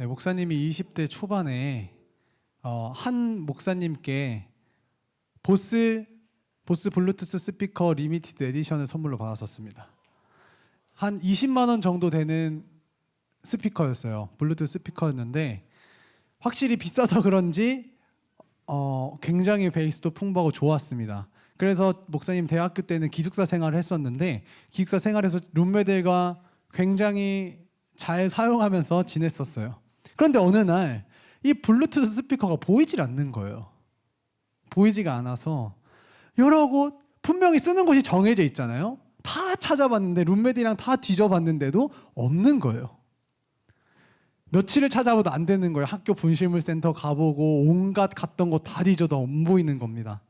네, 목사님이 20대 초반에 어, 한 목사님께 보스 보스 블루투스 스피커 리미티드 에디션을 선물로 받았었습니다. 한 20만 원 정도 되는 스피커였어요. 블루투스 스피커였는데 확실히 비싸서 그런지 어, 굉장히 베이스도 풍부하고 좋았습니다. 그래서 목사님 대학교 때는 기숙사 생활을 했었는데 기숙사 생활에서 룸메들과 굉장히 잘 사용하면서 지냈었어요. 그런데 어느 날 이 블루투스 스피커가 보이질 않는 거예요. 보이지가 않아서 여러 곳 분명히 쓰는 곳이 정해져 있잖아요. 다 찾아봤는데 룸메들이랑 다 뒤져봤는데도 없는 거예요. 며칠을 찾아봐도 안 되는 거예요. 학교 분실물 센터 가보고 온갖 갔던 곳 다 뒤져도 안 보이는 겁니다.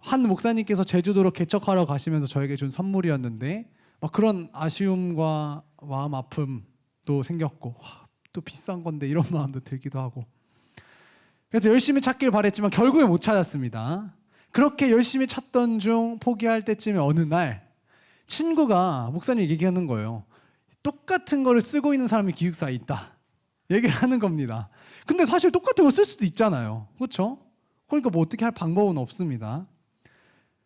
한 목사님께서 제주도로 개척하러 가시면서 저에게 준 선물이었는데 막 그런 아쉬움과 마음 아픔도 생겼고 와, 또 비싼 건데 이런 마음도 들기도 하고 그래서 열심히 찾길 바랬지만 결국에 못 찾았습니다. 그렇게 열심히 찾던 중 포기할 때쯤에 어느 날 친구가 목사님 얘기하는 거예요. 똑같은 거를 쓰고 있는 사람이 기숙사에 있다. 얘기를 하는 겁니다. 근데 사실 똑같은 걸 쓸 수도 있잖아요. 그렇죠? 그러니까 뭐 어떻게 할 방법은 없습니다.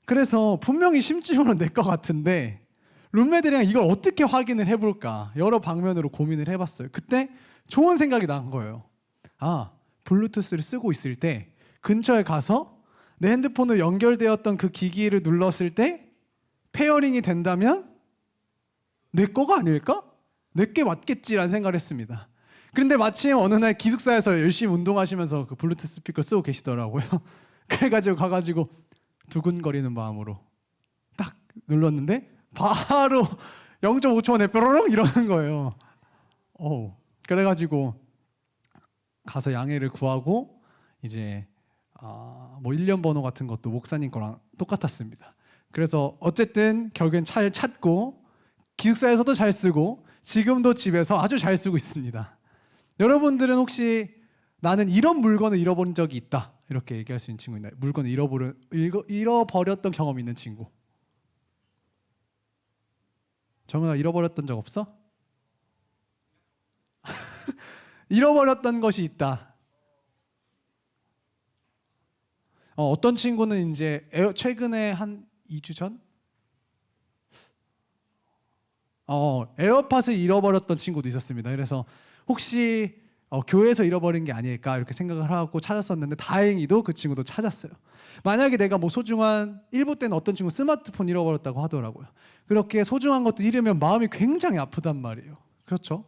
그래서 분명히 심지어는 내 것 같은데 룸메들이랑 이걸 어떻게 확인을 해볼까 여러 방면으로 고민을 해봤어요. 그때 좋은 생각이 난 거예요. 아 블루투스를 쓰고 있을 때 근처에 가서 내 핸드폰으로 연결되었던 그 기기를 눌렀을 때 페어링이 된다면 내 거가 아닐까? 내게 맞겠지라는 생각을 했습니다. 그런데 마침 어느 날 기숙사에서 열심히 운동하시면서 그 블루투스 스피커 쓰고 계시더라고요. 그래가지고 가가지고 두근거리는 마음으로 딱 눌렀는데 바로 0.5초 만에 뾰로롱 이러는 거예요. 어, 그래가지고 가서 양해를 구하고 이제 아, 뭐 1년 번호 같은 것도 목사님 거랑 똑같았습니다. 그래서 어쨌든 결국엔 잘 찾고 기숙사에서도 잘 쓰고 지금도 집에서 아주 잘 쓰고 있습니다. 여러분들은 혹시 나는 이런 물건을 잃어본 적이 있다 이렇게 얘기할 수 있는 친구 있나요? 물건을 잃어버려, 잃어, 잃어버렸던 경험 있는 친구. 정은아 잃어버렸던 적 없어? 잃어버렸던 것이 있다. 어, 어떤 친구는 이제 최근에 한 2주 전? 어, 에어팟을 잃어버렸던 친구도 있었습니다. 그래서 혹시 어, 교회에서 잃어버린 게 아닐까 이렇게 생각을 하고 찾았었는데 다행히도 그 친구도 찾았어요. 만약에 내가 뭐 소중한 일부 때는 어떤 친구 스마트폰 잃어버렸다고 하더라고요. 그렇게 소중한 것도 잃으면 마음이 굉장히 아프단 말이에요. 그렇죠?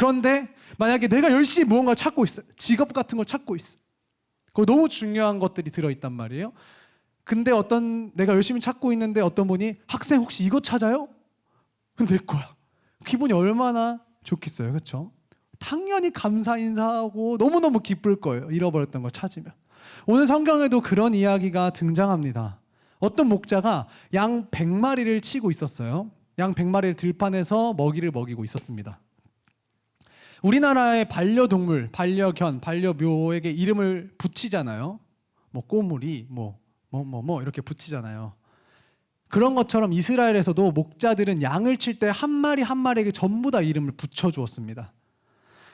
그런데 만약에 내가 열심히 무언가를 찾고 있어요. 직업 같은 걸 찾고 있어. 그 너무 중요한 것들이 들어있단 말이에요. 근데 어떤 내가 열심히 찾고 있는데 어떤 분이 학생 혹시 이거 찾아요? 내 거야. 기분이 얼마나 좋겠어요. 그렇죠? 당연히 감사 인사하고 너무너무 기쁠 거예요. 잃어버렸던 거 찾으면. 오늘 성경에도 그런 이야기가 등장합니다. 어떤 목자가 양 100마리를 치고 있었어요. 양 100마리를 들판에서 먹이를 먹이고 있었습니다. 우리나라의 반려동물, 반려견, 반려묘에게 이름을 붙이잖아요. 뭐 꼬물이, 뭐, 뭐, 뭐, 뭐, 이렇게 붙이잖아요. 그런 것처럼 이스라엘에서도 목자들은 양을 칠 때 한 마리 한 마리에게 전부 다 이름을 붙여주었습니다.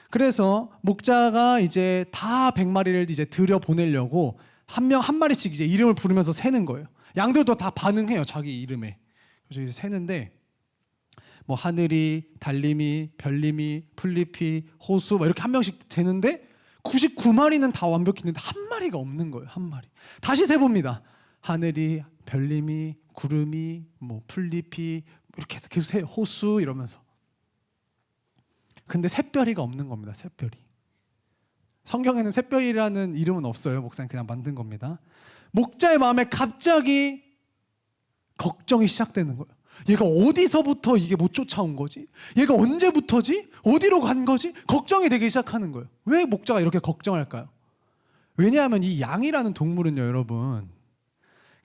그래서 목자가 이제 다 100마리를 이제 들여 보내려고 한 명 한 마리씩 이제 이름을 부르면서 세는 거예요. 양들도 다 반응해요, 자기 이름에. 그래서 이제 세는데 뭐 하늘이, 달림이, 별림이, 풀잎이, 호수 뭐 이렇게 한 명씩 되는데 99마리는 다 완벽히 있는데 한 마리가 없는 거예요. 한 마리. 다시 세 봅니다. 하늘이, 별림이, 구름이, 뭐 풀잎이 이렇게 계속 세 호수 이러면서. 근데 샛별이가 없는 겁니다. 샛별이. 성경에는 샛별이라는 이름은 없어요. 목사님 그냥 만든 겁니다. 목자의 마음에 갑자기 걱정이 시작되는 거예요. 얘가 어디서부터 이게 못 쫓아온 거지? 얘가 언제부터지? 어디로 간 거지? 걱정이 되기 시작하는 거예요. 왜 목자가 이렇게 걱정할까요? 왜냐하면 이 양이라는 동물은요, 여러분.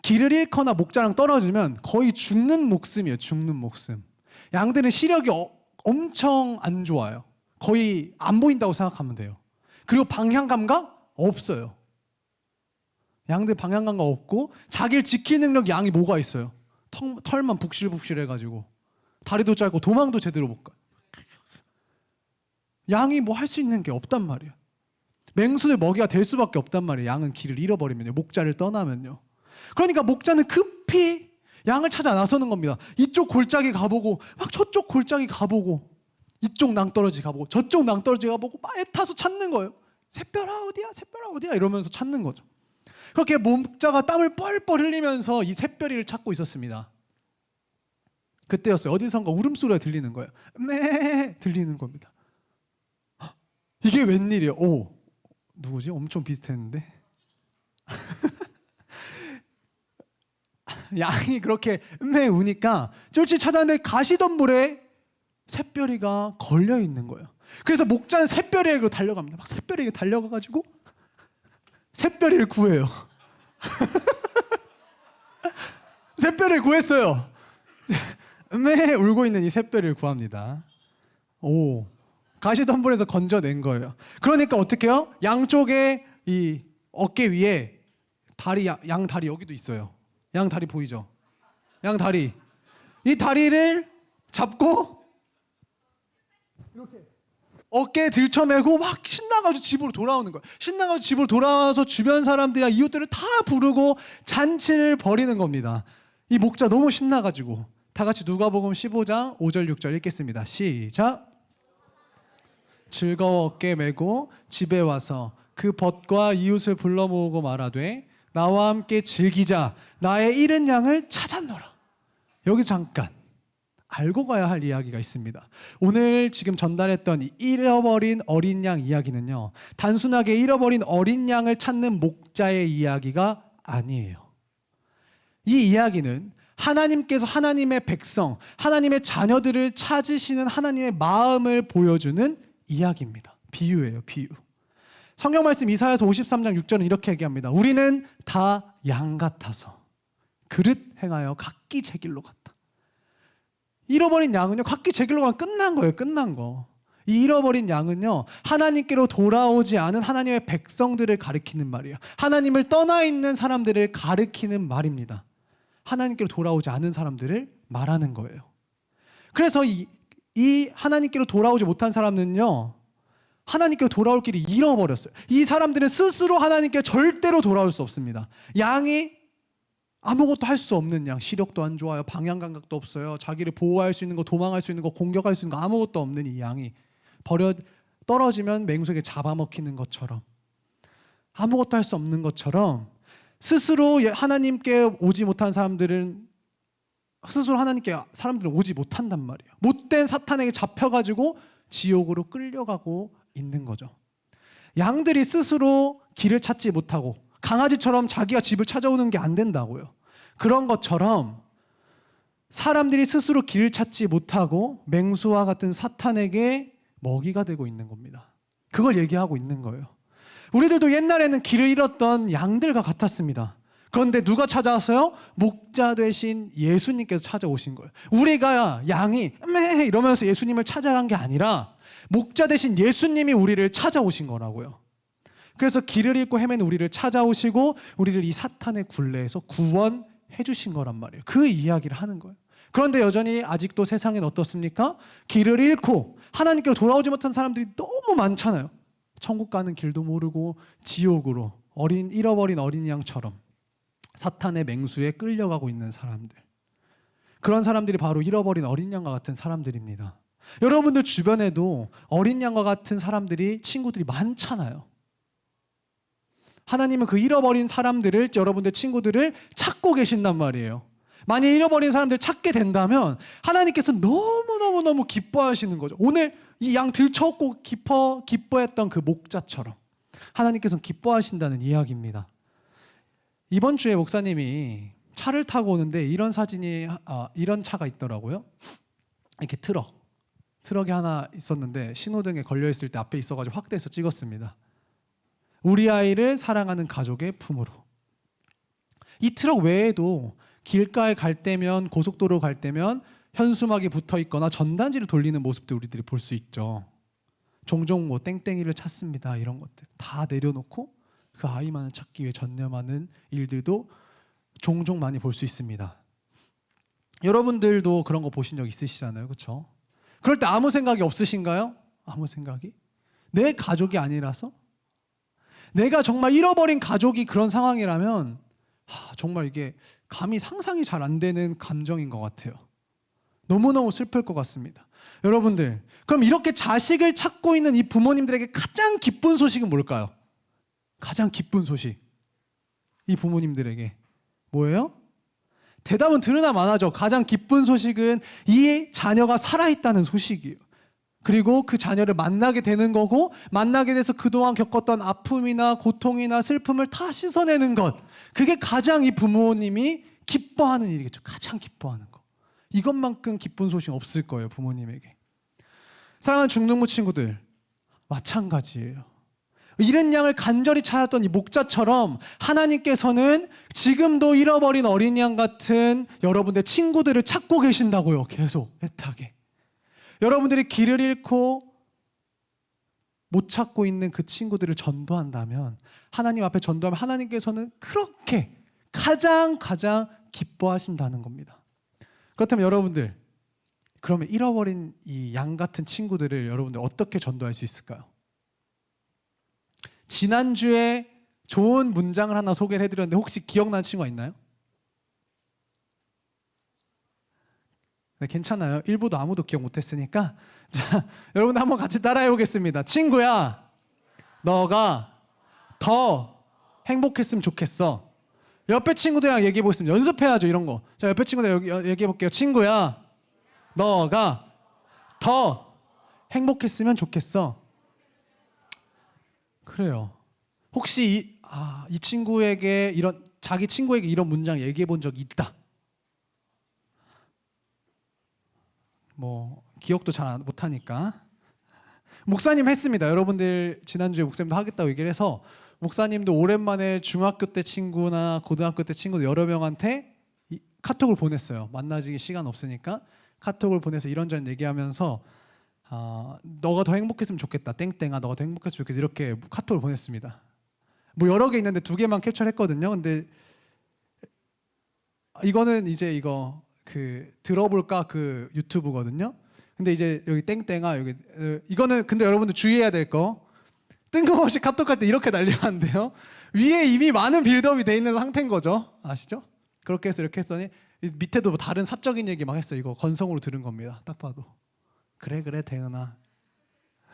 길을 잃거나 목자랑 떨어지면 거의 죽는 목숨이에요, 죽는 목숨. 양들은 시력이 어, 엄청 안 좋아요. 거의 안 보인다고 생각하면 돼요. 그리고 방향 감각 없어요. 양들 방향 감각 없고 자기를 지킬 능력 양이 뭐가 있어요? 털, 털만 북실북실 해가지고 다리도 짧고 도망도 제대로 못 가. 양이 뭐 할 수 있는 게 없단 말이에요. 맹수들 먹이가 될 수밖에 없단 말이에요. 양은 길을 잃어버리면요. 목자를 떠나면요. 그러니까 목자는 급히 양을 찾아 나서는 겁니다. 이쪽 골짜기 가보고 막 저쪽 골짜기 가보고 이쪽 낭떠러지 가보고 저쪽 낭떠러지 가보고 막 애타서 찾는 거예요. 새별아 어디야? 새별아 어디야? 이러면서 찾는 거죠. 그렇게 목자가 땀을 뻘뻘 흘리면서 이 샛별이를 찾고 있었습니다. 그때였어요. 어디선가 울음소리가 들리는 거예요. 매 들리는 겁니다. 헉, 이게 웬일이에요? 오 누구지? 엄청 비슷했는데 양이 그렇게 매 우니까 쫄쫄 찾아내 가시덤불에 샛별이가 걸려 있는 거예요. 그래서 목자는 샛별이에게 달려갑니다. 막 샛별이에게 달려가가지고 샛별이를 구해요. 샛별을 구했어요. 매 울고 있는 이 샛별을 구합니다. 오 가시덤불에서 건져낸 거예요. 그러니까 어떻게 해요? 양쪽에 이 어깨 위에 다리 양, 양 다리 여기도 있어요. 양 다리 보이죠? 양 다리 이 다리를 잡고 어깨에 들쳐매고 막 신나가지고 집으로 돌아오는 거예요. 신나가지고 집으로 돌아와서 주변 사람들이랑 이웃들을 다 부르고 잔치를 벌이는 겁니다. 이 목자 너무 신나가지고 다 같이 누가복음 15장 5절 6절 읽겠습니다. 시작. 즐거워 어깨 메고 집에 와서 그 벗과 이웃을 불러 모으고 말하되 나와 함께 즐기자 나의 잃은 양을 찾았노라. 여기 잠깐 알고 가야 할 이야기가 있습니다. 오늘 지금 전달했던 이 잃어버린 어린 양 이야기는요. 단순하게 잃어버린 어린 양을 찾는 목자의 이야기가 아니에요. 이 이야기는 하나님께서 하나님의 백성, 하나님의 자녀들을 찾으시는 하나님의 마음을 보여주는 이야기입니다. 비유예요, 비유. 성경 말씀 이사야서 53장 6절은 이렇게 얘기합니다. 우리는 다 양 같아서 그릇 행하여 각기 제 길로 갔다. 잃어버린 양은요, 각기 제 길로 가면 끝난 거예요, 끝난 거. 이 잃어버린 양은요, 하나님께로 돌아오지 않은 하나님의 백성들을 가리키는 말이에요. 하나님을 떠나 있는 사람들을 가리키는 말입니다. 하나님께로 돌아오지 않은 사람들을 말하는 거예요. 그래서 이, 이 하나님께로 돌아오지 못한 사람은요, 하나님께로 돌아올 길이 잃어버렸어요. 이 사람들은 스스로 하나님께 절대로 돌아올 수 없습니다. 양이 아무것도 할 수 없는 양, 시력도 안 좋아요, 방향 감각도 없어요, 자기를 보호할 수 있는 거, 도망할 수 있는 거, 공격할 수 있는 거 아무것도 없는 이 양이 버려 떨어지면 맹수에게 잡아먹히는 것처럼 아무것도 할 수 없는 것처럼 스스로 예, 하나님께 오지 못한 사람들은 스스로 하나님께 사람들은 오지 못한단 말이에요. 못된 사탄에게 잡혀가지고 지옥으로 끌려가고 있는 거죠. 양들이 스스로 길을 찾지 못하고 강아지처럼 자기가 집을 찾아오는 게 안 된다고요. 그런 것처럼 사람들이 스스로 길을 찾지 못하고 맹수와 같은 사탄에게 먹이가 되고 있는 겁니다. 그걸 얘기하고 있는 거예요. 우리들도 옛날에는 길을 잃었던 양들과 같았습니다. 그런데 누가 찾아왔어요? 목자 되신 예수님께서 찾아오신 거예요. 우리가 양이 매 이러면서 예수님을 찾아간 게 아니라 목자 되신 예수님이 우리를 찾아오신 거라고요. 그래서 길을 잃고 헤매는 우리를 찾아오시고 우리를 이 사탄의 굴레에서 구원해 주신 거란 말이에요. 그 이야기를 하는 거예요. 그런데 여전히 아직도 세상엔 어떻습니까? 길을 잃고 하나님께로 돌아오지 못한 사람들이 너무 많잖아요. 천국 가는 길도 모르고 지옥으로 어린 잃어버린 어린 양처럼 사탄의 맹수에 끌려가고 있는 사람들. 그런 사람들이 바로 잃어버린 어린 양과 같은 사람들입니다. 여러분들 주변에도 어린 양과 같은 사람들이 친구들이 많잖아요. 하나님은 그 잃어버린 사람들을 여러분들 친구들을 찾고 계신단 말이에요. 만약 잃어버린 사람들 찾게 된다면 하나님께서 너무너무너무 기뻐하시는 거죠. 오늘 이 양 들쳐업고 기뻐 기뻐했던 그 목자처럼 하나님께서는 기뻐하신다는 이야기입니다. 이번 주에 목사님이 차를 타고 오는데 이런 사진이 아, 이런 차가 있더라고요. 이렇게 트럭 트럭이 하나 있었는데 신호등에 걸려 있을 때 앞에 있어가지고 확대해서 찍었습니다. 우리 아이를 사랑하는 가족의 품으로. 이 트럭 외에도 길가에 갈 때면 고속도로 갈 때면 현수막이 붙어 있거나 전단지를 돌리는 모습도 우리들이 볼 수 있죠. 종종 뭐 땡땡이를 찾습니다. 이런 것들 다 내려놓고 그 아이만을 찾기 위해 전념하는 일들도 종종 많이 볼 수 있습니다. 여러분들도 그런 거 보신 적 있으시잖아요. 그렇죠? 그럴 때 아무 생각이 없으신가요? 아무 생각이? 내 가족이 아니라서? 내가 정말 잃어버린 가족이 그런 상황이라면 하, 정말 이게 감히 상상이 잘 안 되는 감정인 것 같아요. 너무너무 슬플 것 같습니다. 여러분들, 그럼 이렇게 자식을 찾고 있는 이 부모님들에게 가장 기쁜 소식은 뭘까요? 가장 기쁜 소식. 이 부모님들에게 뭐예요? 대답은 들으나 마나죠. 가장 기쁜 소식은 이 자녀가 살아있다는 소식이에요. 그리고 그 자녀를 만나게 되는 거고 만나게 돼서 그동안 겪었던 아픔이나 고통이나 슬픔을 다 씻어내는 것. 그게 가장 이 부모님이 기뻐하는 일이겠죠. 가장 기뻐하는 거. 이것만큼 기쁜 소식 없을 거예요, 부모님에게. 사랑하는 중등부 친구들, 마찬가지예요. 잃은 양을 간절히 찾았던 이 목자처럼 하나님께서는 지금도 잃어버린 어린 양 같은 여러분들 친구들을 찾고 계신다고요. 계속 애타게. 여러분들이 길을 잃고 못 찾고 있는 그 친구들을 전도한다면 하나님 앞에 전도하면 하나님께서는 그렇게 가장 가장 기뻐하신다는 겁니다. 그렇다면 여러분들 그러면 잃어버린 이 양 같은 친구들을 여러분들 어떻게 전도할 수 있을까요? 지난주에 좋은 문장을 하나 소개를 해드렸는데 혹시 기억나는 친구가 있나요? 네, 괜찮아요. 일부도 아무도 기억 못했으니까 자 여러분 한번 같이 따라해 보겠습니다. 친구야, 너가 더 행복했으면 좋겠어. 옆에 친구들이랑 얘기해 보겠습니다. 연습해야죠 이런 거. 자 옆에 친구들 얘기해 볼게요. 친구야, 너가 더 행복했으면 좋겠어. 그래요. 혹시 이, 아, 이 친구에게 이런 자기 친구에게 이런 문장 얘기해 본적 있다. 뭐 기억도 잘 못 하니까 목사님 했습니다. 여러분들 지난주에 목사님도 하겠다고 얘기를 해서 목사님도 오랜만에 중학교 때 친구나 고등학교 때 친구들 여러 명한테 이- 카톡을 보냈어요. 만나지 시간 없으니까 카톡을 보내서 이런저런 얘기하면서 아, 너가 더 행복했으면 좋겠다. 땡땡아, 너가 더 행복했으면 좋겠다. 이렇게 카톡을 보냈습니다. 뭐 여러 개 있는데 두 개만 캡처했거든요. 근데 이거는 이제 이거 그 들어볼까 그 유튜브거든요. 근데 이제 여기 땡땡아 여기 어, 이거는 근데 여러분들 주의해야 될 거. 뜬금없이 카톡할 때 이렇게 날려는데요. 위에 이미 많은 빌드업이 돼 있는 상태인 거죠. 아시죠? 그렇게 해서 이렇게 했더니 이 밑에도 뭐 다른 사적인 얘기 막 했어요. 이거 건성으로 들은 겁니다. 딱 봐도. 그래 그래 대은아.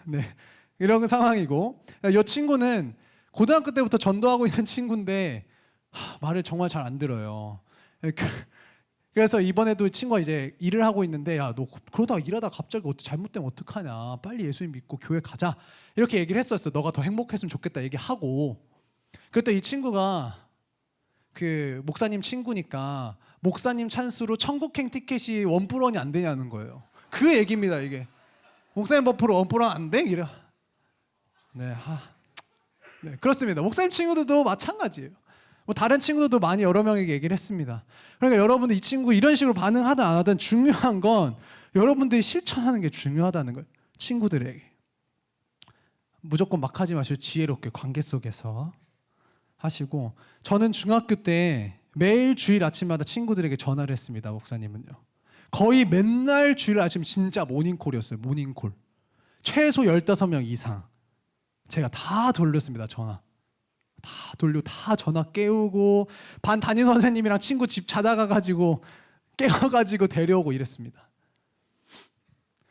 네 이런 상황이고 이 친구는 고등학교 때부터 전도하고 있는 친구인데 하, 말을 정말 잘 안 들어요. 그- 그래서 이번에도 이 친구가 이제 일을 하고 있는데 야 너 그러다가 일하다 갑자기 어떻게 잘못되면 어떡하냐? 빨리 예수님 믿고 교회 가자. 이렇게 얘기를 했었어. 너가 더 행복했으면 좋겠다 얘기하고. 그때 이 친구가 그 목사님 친구니까 목사님 찬스로 천국행 티켓이 원뿔원이 안 되냐는 거예요. 그 얘기입니다 이게. 목사님 버프로 원뿔원 안 돼? 이래. 네, 하. 네 그렇습니다. 목사님 친구들도 마찬가지예요 뭐 다른 친구들도 많이 여러 명에게 얘기를 했습니다. 그러니까 여러분들 이 친구 이런 식으로 반응하든 안 하든 중요한 건 여러분들이 실천하는 게 중요하다는 거예요. 친구들에게 무조건 막 하지 마시고 지혜롭게 관계 속에서 하시고 저는 중학교 때 매일 주일 아침마다 친구들에게 전화를 했습니다. 목사님은요. 거의 맨날 주일 아침 진짜 모닝콜이었어요. 모닝콜. 최소 15명 이상 제가 다 돌렸습니다. 전화. 다 돌려 다 전화 깨우고 반 담임 선생님이랑 친구 집 찾아가 가지고 깨워 가지고 데려오고 이랬습니다.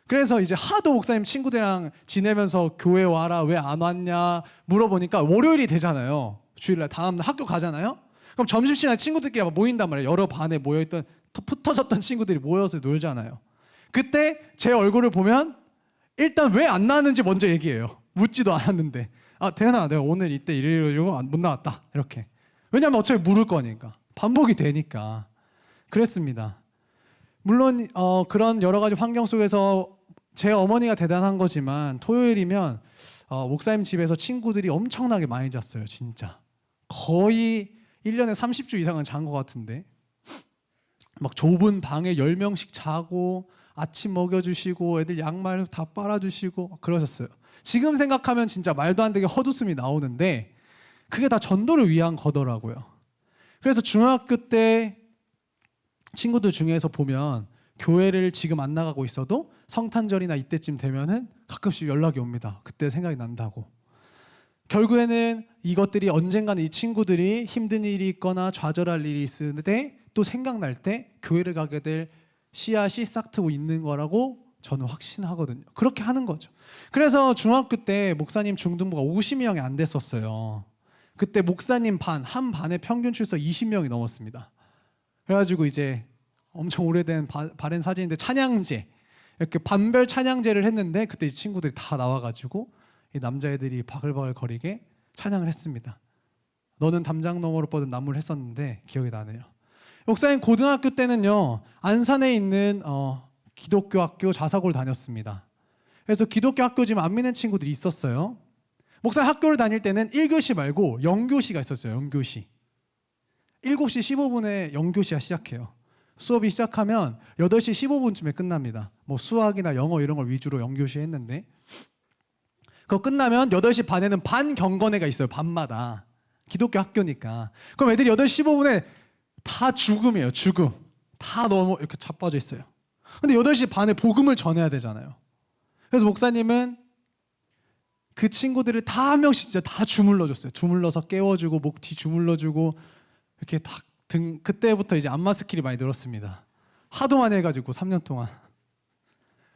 그래서 이제 하도 목사님 친구들이랑 지내면서 교회 와라 왜 안 왔냐 물어보니까 월요일이 되잖아요. 주일날 다음 날 학교 가잖아요. 그럼 점심시간에 친구들끼리 막 모인단 말이에요. 여러 반에 모여있던 흩어졌던 친구들이 모여서 놀잖아요. 그때 제 얼굴을 보면 일단 왜 안 나왔는지 먼저 얘기해요. 묻지도 않았는데. 아, 대현아, 내가 오늘 이때 안- 못 나왔다. 이렇게. 왜냐면 어차피 물을 거니까. 반복이 되니까. 그랬습니다. 물론 어, 그런 여러 가지 환경 속에서 제 어머니가 대단한 거지만 토요일이면 어, 목사님 집에서 친구들이 엄청나게 많이 잤어요. 진짜. 거의 1년에 30주 이상은 잔 것 같은데. 막 좁은 방에 10명씩 자고 아침 먹여주시고 애들 양말 다 빨아주시고 그러셨어요. 지금 생각하면 진짜 말도 안 되게 헛웃음이 나오는데 그게 다 전도를 위한 거더라고요. 그래서 중학교 때 친구들 중에서 보면 교회를 지금 안 나가고 있어도 성탄절이나 이때쯤 되면은 가끔씩 연락이 옵니다. 그때 생각이 난다고. 결국에는 이것들이 언젠가는 이 친구들이 힘든 일이 있거나 좌절할 일이 있을 때 또 생각날 때 교회를 가게 될 씨앗이 싹 트고 있는 거라고 저는 확신하거든요. 그렇게 하는 거죠. 그래서 중학교 때 목사님 중등부가 50명이 안 됐었어요. 그때 목사님 반, 한 반의 평균 출석 20명이 넘었습니다. 그래가지고 이제 엄청 오래된 바, 바른 사진인데 찬양제 이렇게 반별 찬양제를 했는데 그때 이 친구들이 다 나와가지고 이 남자애들이 바글바글 거리게 찬양을 했습니다. 너는 담장 너머로 뻗은 나무를 했었는데 기억이 나네요. 목사님 고등학교 때는요 안산에 있는 어, 기독교 학교 자사고를 다녔습니다. 그래서 기독교 학교지만 안 믿는 친구들이 있었어요. 목사님 학교를 다닐 때는 1교시 말고 0교시가 있었어요. 0교시. 7시 15분에 0교시가 시작해요. 수업이 시작하면 8시 15분쯤에 끝납니다. 뭐 수학이나 영어 이런 걸 위주로 0교시 했는데 그거 끝나면 8시 반에는 반 경건회가 있어요. 밤마다. 기독교 학교니까. 그럼 애들이 8시 15분에 다 죽음이에요. 죽음. 다 너무 이렇게 자빠져 있어요. 근데 8시 반에 복음을 전해야 되잖아요. 그래서 목사님은 그 친구들을 다 한 명씩 진짜 다 주물러 줬어요. 주물러서 깨워주고 목 뒤 주물러 주고 이렇게 다등 그때부터 이제 안마 스킬이 많이 늘었습니다. 하도 많이 해 가지고 3년 동안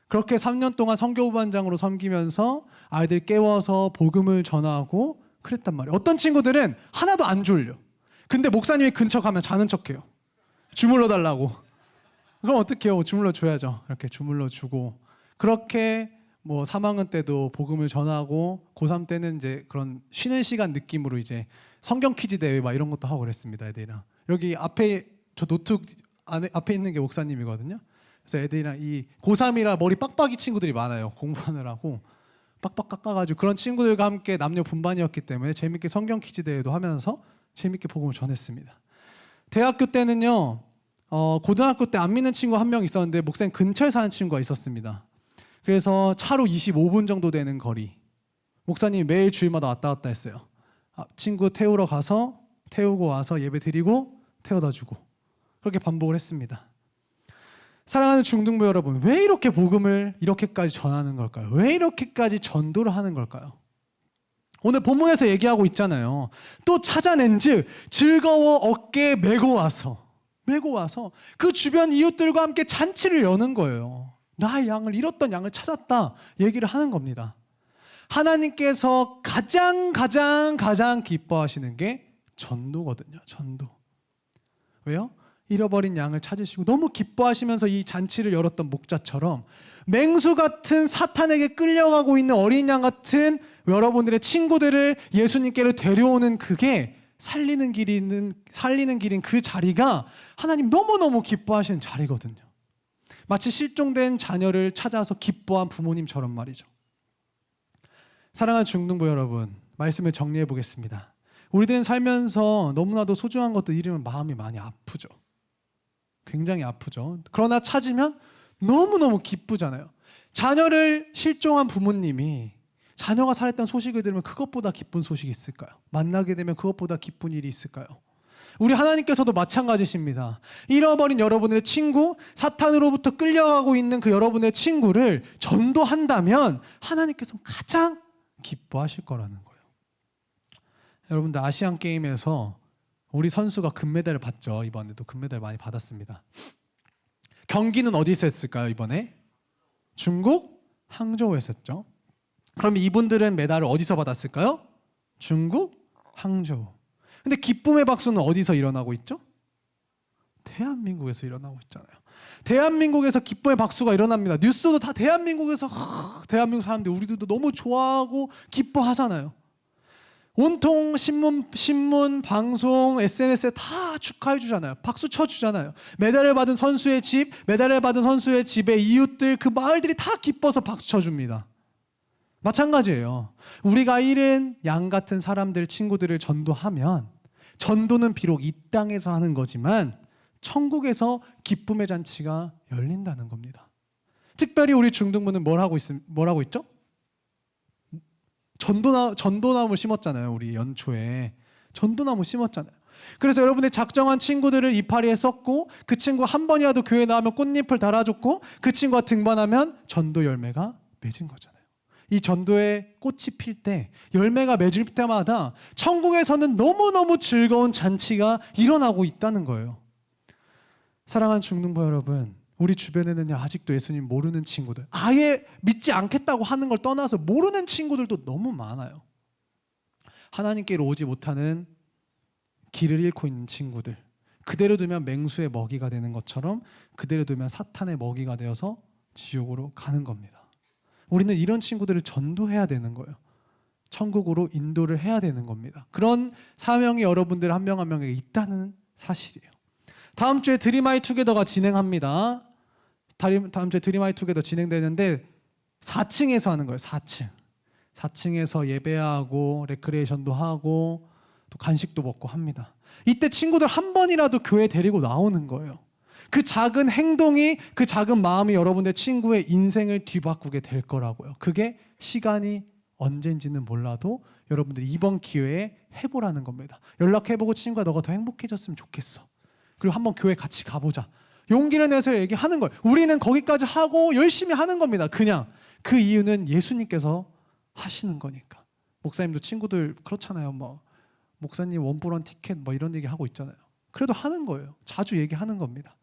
그렇게 3년 동안 성교부반장으로 섬기면서 아이들 깨워서 복음을 전하고 그랬단 말이에요. 어떤 친구들은 하나도 안 졸려. 근데 목사님이 근처 가면 자는 척해요. 주물러 달라고. 그럼 어떡해요? 주물러 줘야죠. 이렇게 주물러 주고 그렇게 뭐 3학년 때도 복음을 전하고 고3 때는 이제 그런 쉬는 시간 느낌으로 이제 성경 퀴즈 대회 막 이런 것도 하고 그랬습니다. 애들이랑 여기 앞에 저 노트 안에 앞에 있는 게 목사님이거든요. 그래서 애들이랑 이 고3이라 머리 빡빡이 친구들이 많아요. 공부하느라고 빡빡 깎아가지고 그런 친구들과 함께 남녀 분반이었기 때문에 재밌게 성경 퀴즈 대회도 하면서 재밌게 복음을 전했습니다. 대학교 때는요. 어, 고등학교 때 안 믿는 친구 한 명 있었는데 목사님 근처에 사는 친구가 있었습니다. 그래서 차로 25분 정도 되는 거리. 목사님이 매일 주일마다 왔다 갔다 했어요. 아, 친구 태우러 가서 태우고 와서 예배 드리고 태워다 주고 그렇게 반복을 했습니다. 사랑하는 중등부 여러분, 왜 이렇게 복음을 이렇게까지 전하는 걸까요? 왜 이렇게까지 전도를 하는 걸까요? 오늘 본문에서 얘기하고 있잖아요. 또 찾아낸 즉 즐거워 어깨에 메고 와서 메고 와서 그 주변 이웃들과 함께 잔치를 여는 거예요. 나의 양을 잃었던 양을 찾았다 얘기를 하는 겁니다. 하나님께서 가장 가장 가장 기뻐하시는 게 전도거든요. 전도. 왜요? 잃어버린 양을 찾으시고 너무 기뻐하시면서 이 잔치를 열었던 목자처럼 맹수 같은 사탄에게 끌려가고 있는 어린 양 같은 여러분들의 친구들을 예수님께로 데려오는 그게 살리는 길이 있는 살리는 길인 그 자리가 하나님 너무너무 기뻐하시는 자리거든요. 마치 실종된 자녀를 찾아서 기뻐한 부모님처럼 말이죠. 사랑하는 중등부 여러분, 말씀을 정리해 보겠습니다. 우리들은 살면서 너무나도 소중한 것도 잃으면 마음이 많이 아프죠. 굉장히 아프죠. 그러나 찾으면 너무너무 기쁘잖아요. 자녀를 실종한 부모님이 자녀가 살았던 소식을 들으면 그것보다 기쁜 소식이 있을까요? 만나게 되면 그것보다 기쁜 일이 있을까요? 우리 하나님께서도 마찬가지십니다. 잃어버린 여러분의 친구, 사탄으로부터 끌려가고 있는 그 여러분의 친구를 전도한다면 하나님께서는 가장 기뻐하실 거라는 거예요. 여러분들 아시안 게임에서 우리 선수가 금메달을 받죠. 이번에도 금메달 많이 받았습니다. 경기는 어디서 했을까요? 이번에 중국 항저우에서 했죠. 그럼 이분들은 메달을 어디서 받았을까요? 중국 항저우. 근데 기쁨의 박수는 어디서 일어나고 있죠? 대한민국에서 일어나고 있잖아요. 대한민국에서 기쁨의 박수가 일어납니다. 뉴스도 다 대한민국에서 하, 대한민국 사람들 우리들도 너무 좋아하고 기뻐하잖아요. 온통 신문, 신문, 방송, SNS에 다 축하해 주잖아요. 박수 쳐 주잖아요. 메달을 받은 선수의 집, 메달을 받은 선수의 집의 이웃들, 그 마을들이 다 기뻐서 박수 쳐 줍니다. 마찬가지예요. 우리가 잃은 양 같은 사람들, 친구들을 전도하면 전도는 비록 이 땅에서 하는 거지만 천국에서 기쁨의 잔치가 열린다는 겁니다. 특별히 우리 중등부는 뭘 하고 있, 뭘 하고 있죠? 전도나 전도나무 심었잖아요. 우리 연초에 전도나무 심었잖아요. 그래서 여러분의 작정한 친구들을 이파리에 썼고 그 친구 한 번이라도 교회 나오면 꽃잎을 달아줬고 그 친구가 등반하면 전도 열매가 맺은 거잖아요. 이 전도의 꽃이 필 때 열매가 맺을 때마다 천국에서는 너무너무 즐거운 잔치가 일어나고 있다는 거예요. 사랑하는 중등부 여러분, 우리 주변에는요 아직도 예수님 모르는 친구들, 아예 믿지 않겠다고 하는 걸 떠나서 모르는 친구들도 너무 많아요. 하나님께로 오지 못하는 길을 잃고 있는 친구들, 그대로 두면 맹수의 먹이가 되는 것처럼 그대로 두면 사탄의 먹이가 되어서 지옥으로 가는 겁니다. 우리는 이런 친구들을 전도해야 되는 거예요. 천국으로 인도를 해야 되는 겁니다. 그런 사명이 여러분들 한 명 한 명에게 있다는 사실이에요. 다음 주에 드리마이 투게더가 진행합니다. 다음 주에 드리마이 투게더 진행되는데 4층에서 하는 거예요. 4층. 4층에서 예배하고 레크레이션도 하고 또 간식도 먹고 합니다. 이때 친구들 한 번이라도 교회 데리고 나오는 거예요. 그 작은 행동이 그 작은 마음이 여러분의 친구의 인생을 뒤바꾸게 될 거라고요. 그게 시간이 언젠지는 몰라도 여러분들이 이번 기회에 해보라는 겁니다. 연락해보고 친구가 너가 더 행복해졌으면 좋겠어. 그리고 한번 교회 같이 가보자. 용기를 내서 얘기하는 거예요. 우리는 거기까지 하고 열심히 하는 겁니다. 그냥 그 이유는 예수님께서 하시는 거니까. 목사님도 친구들 그렇잖아요. 뭐 목사님 원불원 티켓 뭐 이런 얘기 하고 있잖아요. 그래도 하는 거예요. 자주 얘기하는 겁니다.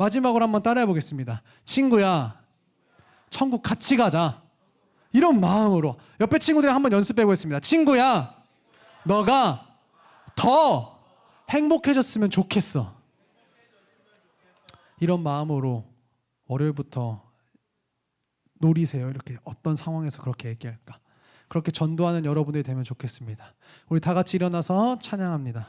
마지막으로 한번 따라해 보겠습니다. 친구야, 천국 같이 가자. 이런 마음으로 옆에 친구들이 한번 연습해 보겠습니다. 친구야, 너가 더 행복해졌으면 좋겠어. 이런 마음으로 월요일부터 노리세요. 이렇게 어떤 상황에서 그렇게 얘기할까? 그렇게 전도하는 여러분들이 되면 좋겠습니다. 우리 다 같이 일어나서 찬양합니다.